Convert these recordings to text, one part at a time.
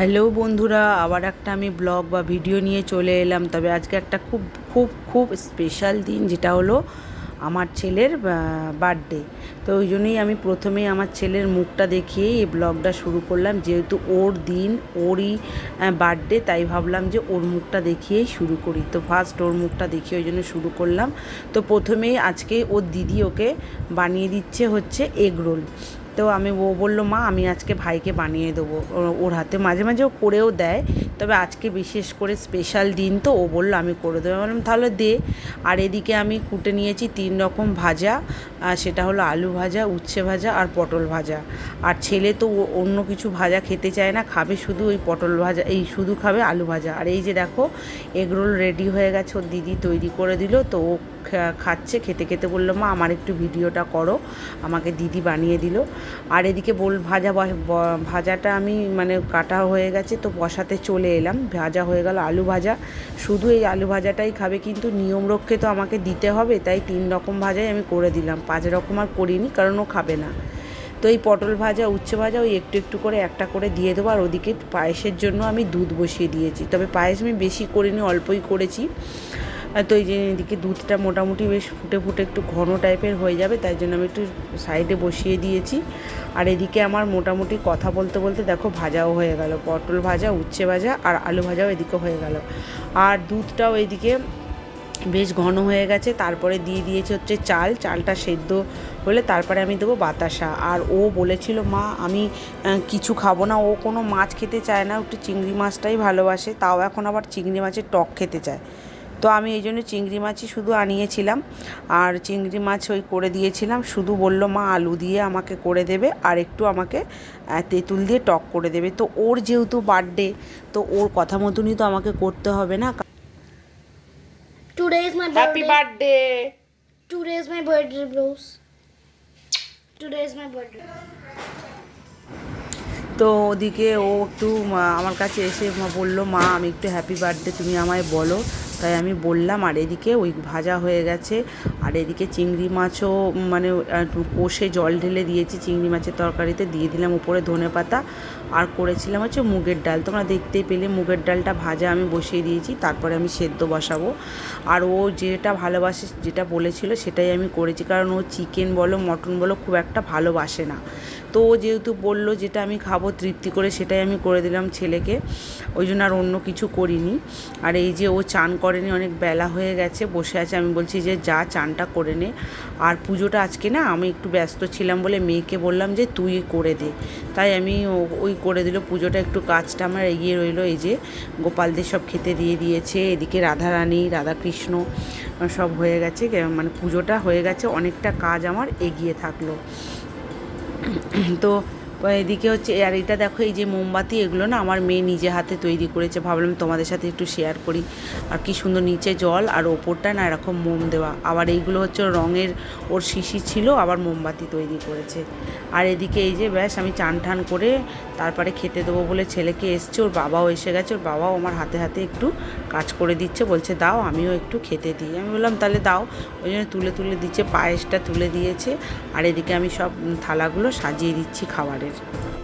Hello বন্ধুরা, আবার একটা আমি ব্লগ বা ভিডিও নিয়ে চলে এলাম। তবে আজকে একটা খুব খুব খুব স্পেশাল দিন, যেটা হলো আমার ছেলের বার্থডে তো ওই জন্যই আমি প্রথমেই আমার ছেলের মুখটা দেখিয়েই এই ব্লগটা শুরু করলাম। যেহেতু ওর দিন, ওরই বার্থডে তাই ভাবলাম যে ওর মুখটা দেখিয়েই শুরু করি। তো ফার্স্ট ওর মুখটা দেখিয়ে ওই জন্য শুরু করলাম। তো প্রথমেই আজকে ওর দিদি ওকে বানিয়ে দিচ্ছে হচ্ছে এগ রোল তো আমি, ও বলল, মা, আমি আজকে ভাইকে বানিয়ে দেবো। ওর হাতে মাঝে মাঝে ও করেও দেয়, তবে আজকে বিশেষ করে স্পেশাল দিন তো, ও বলল, আমি করে দেবো। বললাম, তাহলে দে। আর এদিকে আমি কুটে নিয়েছি তিন রকম ভাজা সেটা হলো আলু ভাজা, উচ্ছে ভাজা আর পটল ভাজা। আর ছেলে তো অন্য কিছু ভাজা খেতে চায় না, খাবে শুধু ওই পটল ভাজা, এই শুধু খাবে আলু ভাজা। আর এই যে দেখো এগরোল রেডি হয়ে গেছে, ওর দিদি তৈরি করে দিল, তো ও খাচ্ছে, খেতে খেতে বলল, মা, আমার একটু ভিডিওটা করো। আমাকে দিদি বানিয়ে দিল। আর এদিকে বল ভাজা ভাজাটা আমি মানে কাটা হয়ে গেছে, তো বসাতে চলে এলাম। ভাজা হয়ে গেল আলু ভাজা। শুধু এই আলু ভাজাটাই খাবে, কিন্তু নিয়ম রক্ষে তো আমাকে দিতে হবে, তাই তিন রকম ভাজাই আমি করে দিলাম। পাঁচ রকম আর করিনি, কারণ ও খাবে না। তো এই পটল ভাজা, উচ্ছে ভাজা, ওই একটু একটু করে একটা করে দিয়ে দেবো। আর ওদিকে পায়েসের জন্য আমি দুধ বসিয়ে দিয়েছি। তবে পায়েস আমি বেশি করিনি, অল্পই করেছি। তো এই যে এদিকে দুধটা মোটামুটি বেশ ফুটে ফুটে একটু ঘন টাইপের হয়ে যাবে, তাই জন্য আমি একটু সাইডে বসিয়ে দিয়েছি। আর এদিকে আমার মোটামুটি কথা বলতে বলতে দেখো ভাজাও হয়ে গেল, পটল ভাজা, উচ্ছে ভাজা আর আলু ভাজাও এদিকে হয়ে গেল। আর দুধটাও এদিকে বেশ ঘন হয়ে গেছে, তারপরে দিয়ে দিয়েছে হচ্ছে চাল, চালটা সেদ্ধ হলে তারপরে আমি দেবো বাতাসা। আর ও বলেছিল, মা, আমি কিছু খাব না, ও কোনো মাছ খেতে চায় না, একটু চিংড়ি মাছটাই ভালোবাসে। তাও এখন আবার চিংড়ি মাছের টক খেতে চায়। তো আমি এই জন্য চিংড়ি মাছই শুধু আনিয়েছিলাম আর চিংড়ি মাছ ওই করে দিয়েছিলাম শুধু বলল মা আলু দিয়ে আমাকে করে দেবে আর একটু আমাকে তেঁতুল দিয়ে টক করে দেবে তো ওর যেহেতু বার্থডে তো ওর কথা মতনই তো আমাকে করতে হবে না Today is my happy birthday. Birthday Today is my birthday, bros. Today is my birthday. তো ওদিকে ও একটু আমার কাছে এসে বলল, মা, আমি একটু হ্যাপি বার্থডে তুমি আমায় বলো। তাই আমি বললাম, আর এদিকে ওই ভাজা হয়ে গেছে, আর এদিকে চিংড়ি মাছও মানে কষে জল ঢেলে দিয়েছি, চিংড়ি মাছের তরকারিতে দিয়ে দিলাম উপরে ধনে পাতা আর করেছিলাম হচ্ছে মুগের ডাল। তোমরা দেখতেই পেলে, মুগের ডালটা ভাজা আমি বসিয়ে দিয়েছি, তারপরে আমি সেদ্ধ বসাবো। আর ও যেটা ভালোবাসে, যেটা বলেছিল সেটাই আমি করেছি, কারণ ও চিকেন বলো মটন বলো, খুব একটা ভালোবাসে না। তো ও যেহেতু বলল যেটা আমি খাব, তৃপ্তি করে সেটাই আমি করে দিলাম ছেলেকে। ওই জন্য আর অন্য কিছু করিনি। আর এই যে ও চান করেনি, অনেক বেলা হয়ে গেছে, বসে আছে। আমি বলছি যে যা চানটা করে নে। আর পুজোটা আজকে না, আমি একটু ব্যস্ত ছিলাম বলে মেয়েকে বললাম যে তুই করে দে। তাই আমি ওই করে দিল। পুজোটা একটু কাজটা আমার এগিয়ে রইল। এই যে গোপালদের সব খেতে দিয়ে দিয়েছে। এদিকে রাধারানী, রাধাকৃষ্ণ সব হয়ে গেছে। মানে পুজোটা হয়ে গেছে। অনেকটা কাজ আমার এগিয়ে থাকল। তো এদিকে হচ্ছে, আর এটা দেখো, এই যে মোমবাতি, এগুলো না আমার মেয়ে নিজে হাতে তৈরি করেছে। ভাবলাম তোমাদের সাথে একটু শেয়ার করি। আর কি সুন্দর নিচে জল, আর ওপরটা না এরকম মোম দেওয়া। আবার এইগুলো হচ্ছে রঙের, ওর শিশি ছিল, আবার মোমবাতি তৈরি করেছে। আর এদিকে এই যে ব্যাস, আমি চান টান করে তারপরে খেতে দেবো বলে ছেলেকে এসছে, ওর বাবাও এসে গেছে, ওর বাবাও আমার হাতে হাতে একটু কাজ করে দিচ্ছে, বলছে, দাও, আমিও একটু খেতে দিই। আমি বললাম, তাহলে দাও। ওই জন্য তুলে তুলে দিচ্ছে, পায়েসটা তুলে দিয়েছে। আর এদিকে আমি সব থালাগুলো সাজিয়ে দিচ্ছি খাবারের ও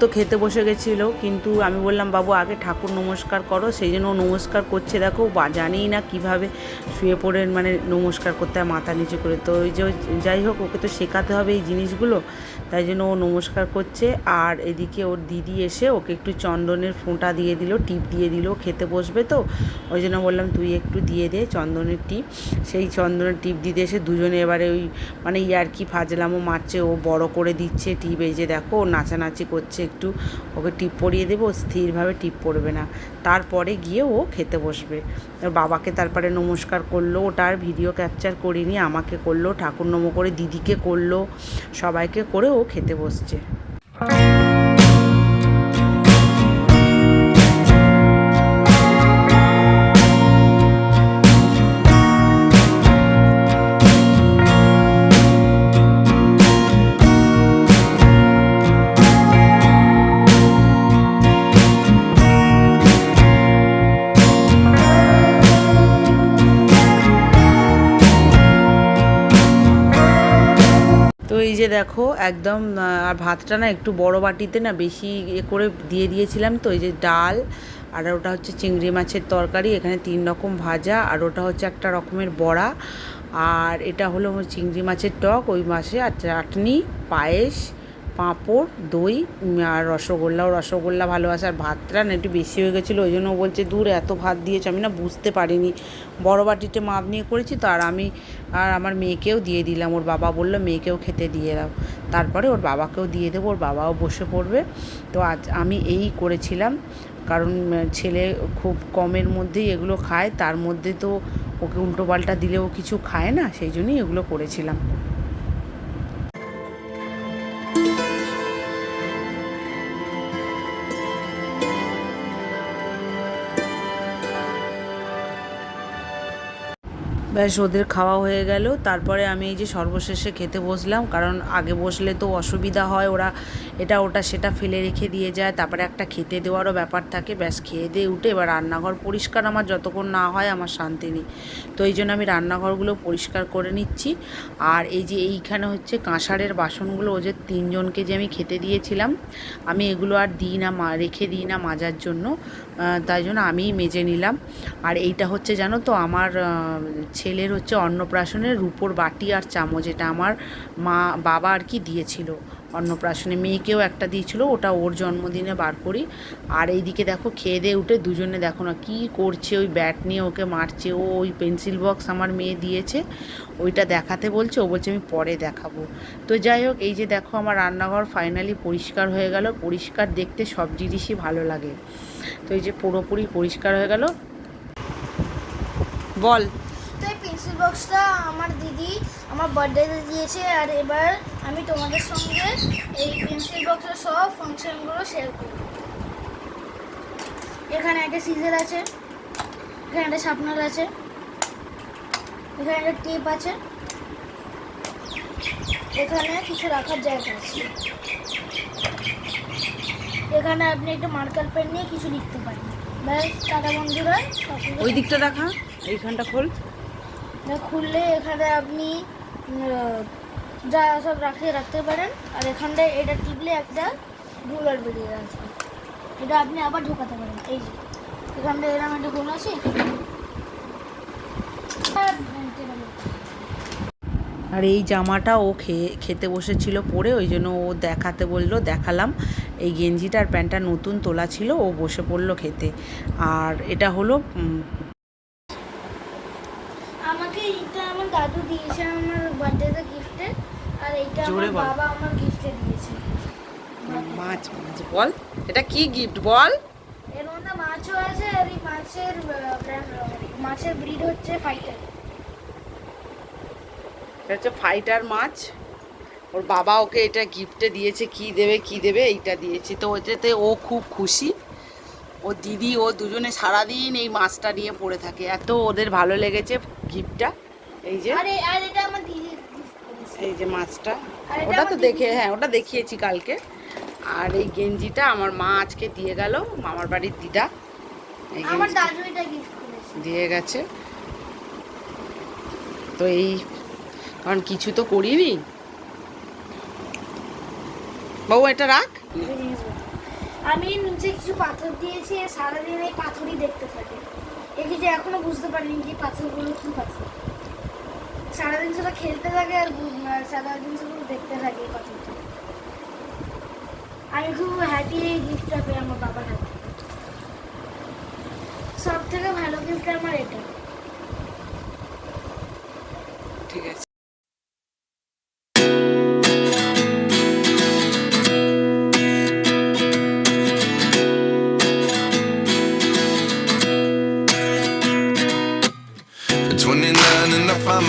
তো খেতে বসে গেছিল, কিন্তু আমি বললাম, বাবু, আগে ঠাকুর নমস্কার করো, সেই জন্য ও নমস্কার করছে। দেখো বা জানেই না কীভাবে শুয়ে পড়ে মানে নমস্কার করতে হয়, মাথা নিচু করে। তো ওই যে যাই হোক, ওকে তো শেখাতে হবে এই জিনিসগুলো, তাই জন্য ও নমস্কার করছে। আর এদিকে ওর দিদি এসে ওকে একটু চন্দনের ফোঁটা দিয়ে দিল, টিপ দিয়ে দিল, খেতে বসবে তো? ওই জন্য বললাম, তুই একটু দিয়ে দে চন্দনের টিপ। সেই চন্দনের টিপ দিতে এসে দুজনে এবারে ওই মানে ইয়ার্কি ফাজলামও মারছে, ও বড় করে দিচ্ছে টিপ। এই যে দেখো, ও নাচানাচি করছে। একটু ওকে টিপ পরিয়ে দেবো স্থিরভাবে টিপ পড়বে না। তারপরে গিয়ে ও খেতে বসবে। বাবাকে তারপরে নমস্কার করল ওটার ভিডিও ক্যাপচার করিনি, আমাকে করল, ঠাকুর নমো করে দিদিকে করল, সবাইকে করে ও খেতে বসছে। তো যে দেখো, একদম আর ভাতটা না একটু বড় বাটিতে না বেশি এ করে দিয়ে দিয়েছিলাম তো, এই যে ডাল, আর ওটা হচ্ছে চিংড়ি মাছের তরকারি, এখানে তিন রকম ভাজা, আর ওটা হচ্ছে একটা রকমের বড়া, আর এটা হলো চিংড়ি মাছের টক, ওই মাসে আর চাটনি, পায়েস পাঁপড়, দই আর রসগোল্লাও রসগোল্লা ভালোবাসে আর ভাতটা না একটু বেশি হয়ে গেছিল, ওই জন্য বলছে, দূর এত ভাত দিয়েছে, আমি না বুঝতে পারিনি। বড় বাটিতে মাপ নিয়ে করেছি তো আর আমি আর আমার মেয়েকেও দিয়ে দিলাম। ওর বাবা বলল, মেয়েকেও খেতে দিয়ে দাও। তারপরে ওর বাবাকেও দিয়ে দেবো, ওর বাবাও বসে পড়বে। তো আজ আমি এই করেছিলাম, কারণ ছেলে খুব কমের মধ্যেই এগুলো খায়, তার মধ্যে তো ওকে উল্টোপাল্টা দিলেও কিছু খায় না, সেই জন্যই এগুলো করেছিলাম। ব্যাস, ওদের খাওয়া হয়ে গেল। তারপরে আমি এই যে সর্বশেষে খেতে বসলাম, কারণ আগে বসলে তো অসুবিধা হয়, ওরা এটা ওটা সেটা ফেলে রেখে দিয়ে যায়, তারপরে একটা খেতে দেওয়ারও ব্যাপার থাকে। ব্যাস, খেয়ে দিয়ে উঠে এবার রান্নাঘর পরিষ্কার আমার যতক্ষণ না হয়, আমার শান্তি নেই। তো এই জন্য আমি রান্নাঘরগুলো পরিষ্কার করে নিচ্ছি। আর এই যে এইখানে হচ্ছে কাঁসারের বাসনগুলো ও যে তিনজনকে যে আমি খেতে দিয়েছিলাম, আমি এগুলো আর দিই না, মা, রেখে দিই না মাজার জন্য। তাই জন্য আমিই মেজে নিলাম। আর এইটা হচ্ছে জানো তো, আমার ছেলের হচ্ছে অন্নপ্রাশনের রূপোর বাটি আর চামচ, এটা আমার মা, বাবা আর কি দিয়েছিল। অন্নপ্রাশনে মেয়েকেও একটা দিয়েছিল, ওটা ওর জন্মদিনে বার করি। আর এইদিকে দেখো, খেয়ে দিয়ে উঠে দুজনে দেখো না কী করছে, ওই ব্যাট নিয়ে ওকে মারছে। ও ওই পেন্সিল বক্স আমার মেয়ে দিয়েছে, ওইটা দেখাতে বলছে, ও বলছে আমি পরে দেখাবো। তো যাই হোক, এই যে দেখো আমার রান্নাঘর ফাইনালি পরিষ্কার হয়ে গেল। পরিষ্কার দেখতে সব জিনিসই ভালো লাগে। তো এই যে পুরোপুরি পরিষ্কার হয়ে গেল। বল। বক্সটা আমার দিদি, আমার বার্থডেতে দিয়েছে আর এবার আমি তোমাদের সঙ্গে এই পেন্সিল বক্সের সব ফাংশনগুলো শেয়ার করব। এখানে একটা সিজার আছে, এখানে একটা শার্পনার আছে, এখানে একটা টেপ আছে, এখানে কিছু রাখার জায়গা আছে। এখানে আপনি একটা মার্কার পেন নিয়ে কিছু লিখতে পারেন। ব্যাস, টাটা বন্ধুরা ওই দিকটা দেখা, এইখানটা খোল। খুললে এখানে আপনি যা সব রাখে রাখতে পারেন। আর এখানটায় এটা টিপলে একটা রুলার বেরিয়ে আসবে। এটা আপনি আবার ঢোকাতে পারেন। এই যে, এখানটায় এরকম একটা হোল আছে। আর আর এই জামাটা ও খেয়ে, খেতে বসেছিল পরে, ওই জন্য ও দেখাতে বলল, দেখালাম। এই গেঞ্জিটা আর প্যান্টটা নতুন তোলা ছিল, ও বসে পড়ল খেতে। আর এটা হলো উম, আমাকে এটা আমার দাদু দিয়েছে গিফটে আর এইটা আমার বাবা আমার গিফটে দিয়েছে। মাছ মাছ। বল এটা কি গিফট বল। এর মধ্যে মাছও আছে আর এই মাছের মাছের ব্রিড হচ্ছে ফাইটার এটা হচ্ছে ফাইটার মাছ। ওর বাবা ওকে এটা গিফটে দিয়েছে কি দেবে কি দেবে এইটা দিয়েছে। তো ওটাতে ও খুব খুশি। ও দিদি ও দুজনে সারাদিন এই মাছটা নিয়ে পড়ে থাকে। এত ওদের ভালো লেগেছে গিফটটা এই যে। আর এটা আমার দিদি। এই যে মাছটা ওটা তো দেখে হ্যাঁ ওটা দেখিয়েছি কালকে। আর এই গেঞ্জিটা আমার মা আজকে দিয়ে গেল মামার বাড়ির দিদা। দিয়ে গেছে। তো এই কারণ কিছু তো করিনি। বাবু এটা রাখ। আমি নিচে কিছু পাথর দিয়েছি সারাদিন এই পাথরই দেখতে থাকে। এই যে এখনও বুঝতে পারিনি যে পাথরগুলো কি পাথর। সারাদিন শুধু খেলতে থাকে আর সারাদিন শুধু দেখতে থাকে কথাটা। আমি খুব হ্যাপি এই গিফটটা পেয়ে আমার বাবার হাতে সব থেকে ভালো গিফট আমার এটা। ঠিক আছে।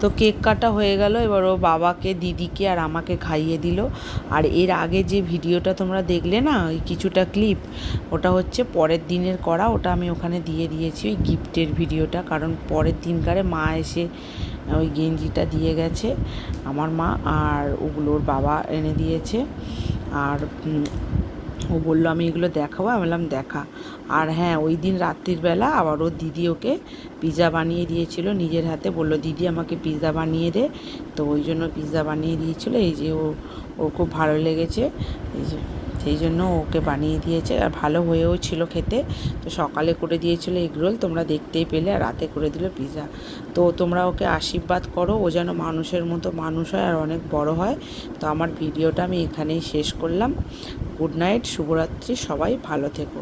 তো কেক কাটা হয়ে গেল, এবার ও বাবাকে, দিদিকে আর আমাকে খাইয়ে দিল। আর এর আগে যে ভিডিওটা তোমরা দেখলে না, ওই কিছুটা ক্লিপ, ওটা হচ্ছে পরের দিনের করা, ওটা আমি ওখানে দিয়ে দিয়েছি ওই গিফটের ভিডিওটা, কারণ পরের দিনকারে মা এসে ওই গেঞ্জিটা দিয়ে গেছে, আমার মা, আর ওগুলো ওর বাবা এনে দিয়েছে। আর ও বলল, আমি এগুলো দেখাবো। আমি বললাম, দেখা। আর হ্যাঁ ওই দিন রাত্রিরবেলা আবার ওর দিদি ওকে পিৎজা বানিয়ে দিয়েছিল নিজের হাতে। বলল, দিদি আমাকে পিৎজা বানিয়ে দে। তো ওই জন্য পিৎজা বানিয়ে দিয়েছিলো। এই যে ও ও খুব ভালো লেগেছে। এই যে সেই জন্য ওকে বানিয়ে দিয়েছে। আর ভালো হয়েও ছিল খেতে। তো সকালে করে দিয়েছিল এগরোল তোমরা দেখতেই পেলে, আর রাতে করে দিল পিৎজা তো তোমরা ওকে আশীর্বাদ করো, ও যেন মানুষের মতো মানুষ হয় আর অনেক বড় হয়। তো আমার ভিডিওটা আমি এখানেই শেষ করলাম। গুড নাইট, শুভরাত্রি, সবাই ভালো থেকো।